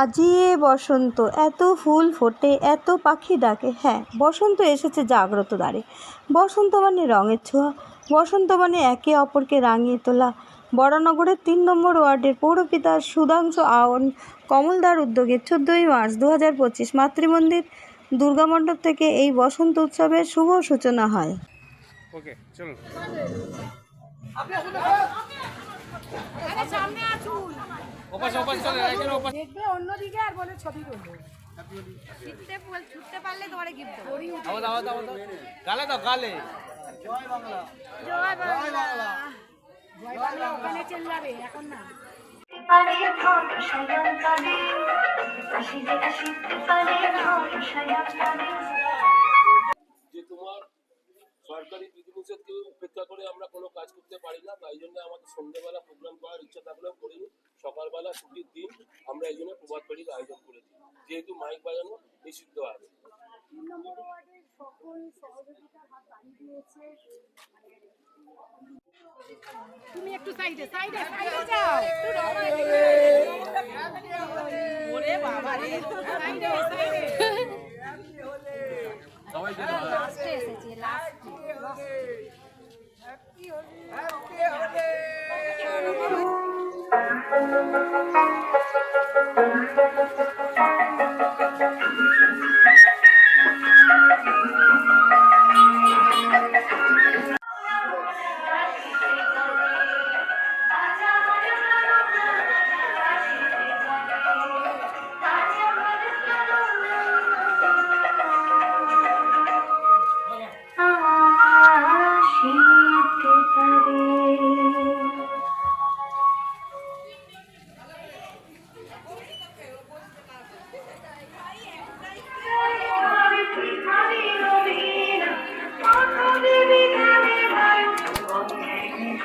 আজিয়ে বসন্ত এত ফুল ফোটে এত পাখি ডাকে। হ্যাঁ বসন্ত এসেছে জাগ্রত দ্বারে। বসন্ত মানে রঙের ছোঁয়া বসন্ত মানে একে অপরকে রাঙিয়ে তোলা। বরানগরের তিন নম্বর ওয়ার্ডের পৌরপিতা সুধাংশু আওন কমলদার উদ্যোগে চোদ্দোই মার্চ দু হাজার পঁচিশ মাতৃমন্দির দুর্গামণ্ডপ থেকে এই বসন্ত উৎসবের শুভ সূচনা হয়। ওকে চলে দেখবে অন্যদিকে আর বলে ছবি করব। ছুটতে পারলে তোমার গিফট দেবো। আওয়াজ আওয়াজ আওয়াজ গালে দাও গালে। জয় বাংলা। ওখানে চেল্লাবে এখন না। পারে ধন পারে যে তোমার সরকারি বিধিনিষেধকে উপেক্ষা করে আমরা কোনো কাজ করতে পারি না তাই জন্য আমাদের সন্ধ্যেবেলা প্রোগ্রাম করার ইচ্ছা থাকলেও করিনি। সকালবেলা ছুটির দিন আমরা এই জন্য প্রভাত ফেরির আয়োজন করেছি। যেহেতু মাইক বাজানো নিষিদ্ধ হবে তুমি একটু সাইডে সাইডে সাইডে যাও। ওরে বাবা রে সাইডে সাইডে। লাস্টে এসেছি লাস্টে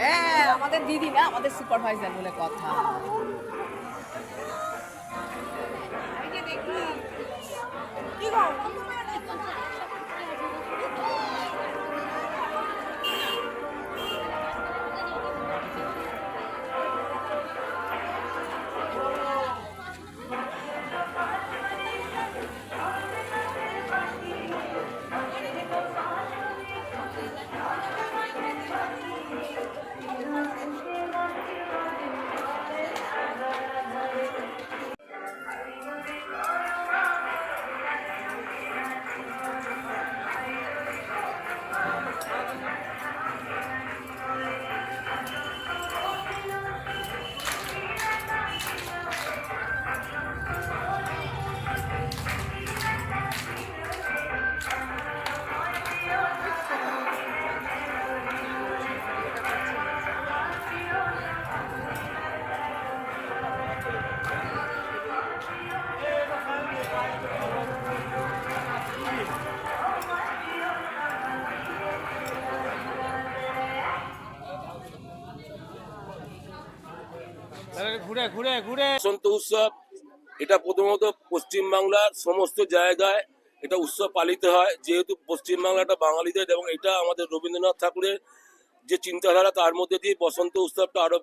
হ্যাঁ আমাদের দিদি না আমাদের সুপারভাইজার বলে কথা। তাহলে ঘুরে ঘুরে ঘুরে। বসন্ত উৎসব, এটা প্রথমত পশ্চিমবাংলার সমস্ত জায়গায় এটা উৎসব পালিত হয়। যেহেতু পশ্চিমবাংলাটা বাঙালিদের এবং এটা আমাদের রবীন্দ্রনাথ ঠাকুরের যে চিন্তাধারা, তার মধ্যে দিয়ে বসন্ত উৎসবটা আরও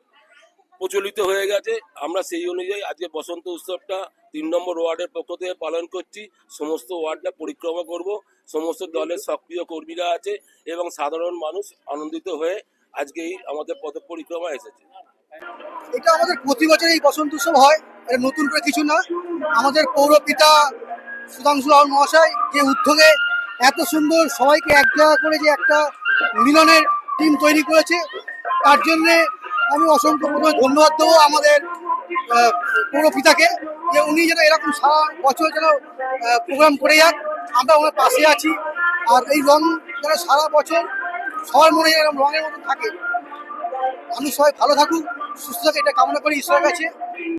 প্রচলিত হয়ে গেছে। আমরা সেই অনুযায়ী আজকে বসন্ত উৎসবটা তিন নম্বর ওয়ার্ডের পক্ষ থেকে পালন করছি। সমস্ত ওয়ার্ডটা পরিক্রমা করব। সমস্ত দলের সক্রিয় কর্মীরা আছে এবং সাধারণ মানুষ আনন্দিত হয়ে আজকে এই আমাদের পথ পরিক্রমা এসেছে। এটা আমাদের প্রতি বছর এই বসন্ত উৎসব হয়। এটা নতুন করে কিছু না। আমাদের পৌর পিতা সুধাংশু রাহুল মহাশয় যে উদ্যোগে এত সুন্দর সবাইকে এক জায়গা করে যে একটা মিলনের টিম তৈরি করেছে তার জন্যে আমি অসংখ্য প্রথমে ধন্যবাদ দেবো আমাদের আহ, পৌর পিতাকে যে উনি যেন এরকম সারা বছর যেন প্রোগ্রাম করে যান আমরা ওনার পাশে আছি। আর এই রং যেন সারা বছর সবার মনে যেন রঙের মতো থাকে। আমি সবাই ভালো থাকুক। সুস্থ থাকে এটা কামনা করি ঈশ্বরের কাছে।